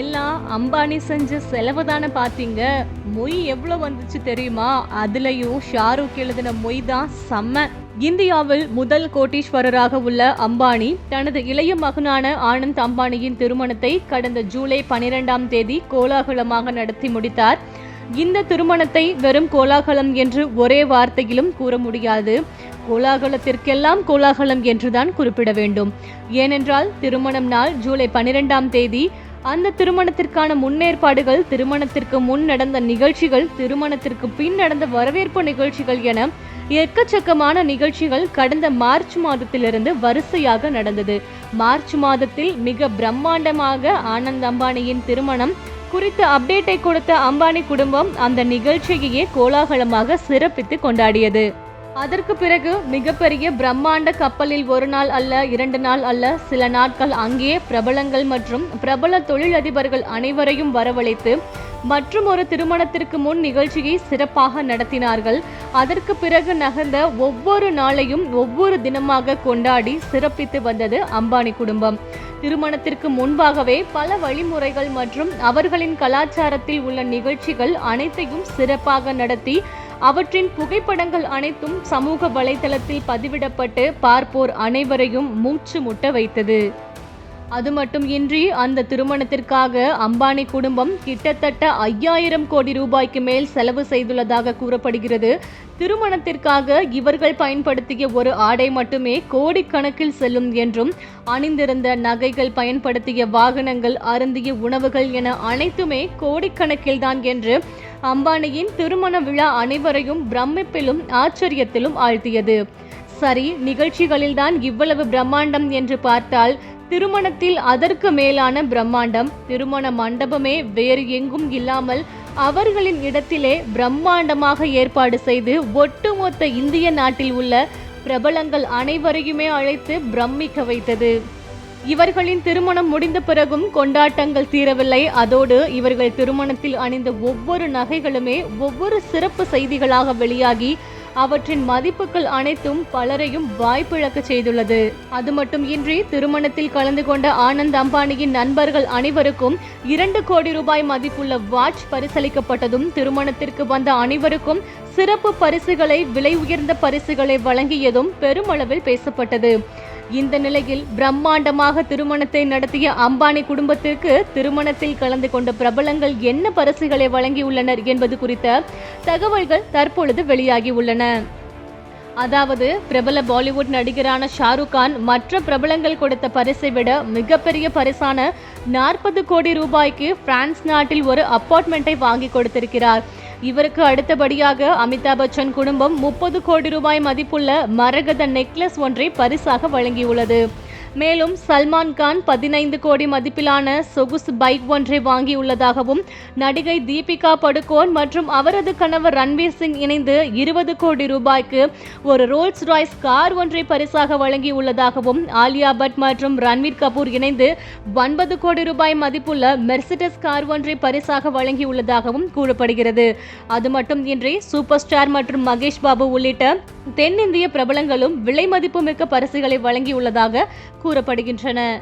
எல்லாம் அம்பானி செஞ்ச செலவு தானே பார்த்தீங்க மொய் எவ்வளோ வந்துச்சு தெரியுமா? அதுலேயும் ஷாருக் எழுதின மொய் தான் செம்ம. இந்தியாவில் முதல் கோட்டீஸ்வரராக உள்ள அம்பானி தனது இளைய மகனான ஆனந்த் அம்பானியின் திருமணத்தை கடந்த ஜூலை பனிரெண்டாம் தேதி கோலாகலமாக நடத்தி முடித்தார். இந்த திருமணத்தை வெறும் கோலாகலம் என்று ஒரே வார்த்தையிலும் கூற முடியாது. கோலாகலத்திற்கெல்லாம் கோலாகலம் என்றுதான் குறிப்பிட வேண்டும். ஏனென்றால் திருமணம் நாள் ஜூலை பனிரெண்டாம் தேதி அந்த திருமணத்திற்கான முன்னேற்பாடுகள் திருமணத்திற்கு முன் நடந்த நிகழ்ச்சிகள் திருமணத்திற்கு பின் நடந்த வரவேற்பு நிகழ்ச்சிகள் என எக்கச்சக்கமான நிகழ்ச்சிகள் கடந்த மார்ச் மாதத்திலிருந்து வரிசையாக நடந்தது. மார்ச் மாதத்தில் மிக பிரம்மாண்டமாக ஆனந்த் அம்பானியின் திருமணம் குறித்த அப்டேட்டை கொடுத்த அம்பானி குடும்பம் அந்த நிகழ்ச்சியையே கோலாகலமாக சிறப்பித்து கொண்டாடியது. அதற்கு பிறகு மிகப்பெரிய பிரம்மாண்ட கப்பலில் ஒரு நாள் அல்ல இரண்டு நாள் அல்ல சில நாட்கள் அங்கே பிரபலங்கள் மற்றும் பிரபல தொழிலதிபர்கள் அனைவரையும் வரவழைத்து மற்றும் ஒரு திருமணத்திற்கு முன் நிகழ்ச்சியை சிறப்பாக நடத்தினார்கள். அதற்கு பிறகு நகர்ந்த ஒவ்வொரு நாளையும் ஒவ்வொரு தினமாக கொண்டாடி சிறப்பித்து வந்தது அம்பானி குடும்பம். திருமணத்திற்கு முன்பாகவே பல வழிமுறைகள் மற்றும் அவர்களின் கலாச்சாரத்தில் உள்ள நிகழ்ச்சிகள் அனைத்தையும் சிறப்பாக நடத்தி அவற்றின் புகைப்படங்கள் அனைத்தும் சமூக வலைதளத்தில் பதிவிடப்பட்டு பார்ப்போர் அனைவரையும் மூச்சு முட்ட வைத்தது. அது மட்டும் இன்றி அந்த திருமணத்திற்காக அம்பானி குடும்பம் கிட்டத்தட்ட ஐயாயிரம் கோடி ரூபாய்க்கு மேல் செலவு செய்துள்ளதாக கூறப்படுகிறது. திருமணத்திற்காக இவர்கள் பயன்படுத்திய ஒரு ஆடை மட்டுமே கோடிக்கணக்கில் செல்லும் என்றும் அணிந்திருந்த நகைகள் பயன்படுத்திய வாகனங்கள் அருந்திய உணவுகள் என அனைத்துமே கோடிக்கணக்கில் தான் என்று அம்பானியின் திருமண விழா அனைவரையும் பிரமிப்பிலும் ஆச்சரியத்திலும் ஆழ்த்தியது. சரி நிகழ்ச்சிகளில்தான் இவ்வளவு பிரம்மாண்டம் என்று பார்த்தால் திருமணத்தில் அதற்கு மேலான பிரம்மாண்டம். திருமண மண்டபமே வேறு எங்கும் இல்லாமல் அவர்களின் இடத்திலே பிரம்மாண்டமாக ஏற்பாடு செய்து ஒட்டுமொத்த இந்திய நாட்டில் உள்ள பிரபலங்கள் அனைவரையுமே அழைத்து பிரமிக்க வைத்தது. இவர்களின் திருமணம் முடிந்த பிறகும் கொண்டாட்டங்கள் தீரவில்லை. அதோடு இவர்கள் திருமணத்தில் அணிந்த ஒவ்வொரு நகைகளுமே ஒவ்வொரு சிறப்பு செய்திகளாக வெளியாகி அவற்றின் மதிப்புகள் அனைத்தும் பலரையும் வாய்ப்பிழக்க செய்துள்ளது. அது மட்டும் இன்றி திருமணத்தில் கலந்து கொண்ட ஆனந்த் அம்பானியின் நண்பர்கள் அனைவருக்கும் இரண்டு கோடி ரூபாய் மதிப்புள்ள வாட்ச் பரிசளிக்கப்பட்டதும் திருமணத்திற்கு வந்த அனைவருக்கும் சிறப்பு பரிசுகளை விலை உயர்ந்த பரிசுகளை வழங்கியதும் பெருமளவில் பேசப்பட்டது. இந்த நிலையில் பிரம்மாண்டமாக திருமணத்தை நடத்திய அம்பானி குடும்பத்திற்கு திருமணத்தில் கலந்து கொண்ட பிரபலங்கள் என்ன பரிசுகளை வழங்கியுள்ளனர் என்பது குறித்த தகவல்கள் தற்பொழுது வெளியாகியுள்ளன. அதாவது பிரபல பாலிவுட் நடிகரான ஷாருக் கான் மற்ற பிரபலங்கள் கொடுத்த பரிசை விட மிகப்பெரிய பரிசான நாற்பது கோடி ரூபாய்க்கு பிரான்ஸ் நாட்டில் ஒரு அப்பார்ட்மெண்ட்டை வாங்கி கொடுத்திருக்கிறார். இவருக்கு அடுத்தபடியாக அமிதாப் பச்சன் குடும்பம் முப்பது கோடி ரூபாய் மதிப்புள்ள மரகத நெக்லஸ் ஒன்றை பரிசாக வழங்கியுள்ளது. மேலும் சல்மான் கான் பதினைந்து கோடி மதிப்பிலான சொகுசு பைக் ஒன்றை வாங்கியுள்ளதாகவும் நடிகை தீபிகா படுகோன் மற்றும் அவரது கணவர் ரன்வீர் சிங் இணைந்து இருபது கோடி ரூபாய்க்கு ஒரு ரோல்ஸ் ராய்ஸ் கார் ஒன்றை பரிசாக வழங்கியுள்ளதாகவும் ஆலியா பட் மற்றும் ரன்வீர் கபூர் இணைந்து ஒன்பது கோடி ரூபாய் மதிப்புள்ள மெர்சிடஸ் கார் ஒன்றை பரிசாக வழங்கியுள்ளதாகவும் கூறப்படுகிறது. அது மட்டும் இன்றி சூப்பர் ஸ்டார் மற்றும் மகேஷ் பாபு உள்ளிட்ட தென்னிந்திய பிரபலங்களும் விலை மதிப்புமிக்க பரிசுகளை வழங்கியுள்ளதாக கூறப்படுகின்றன.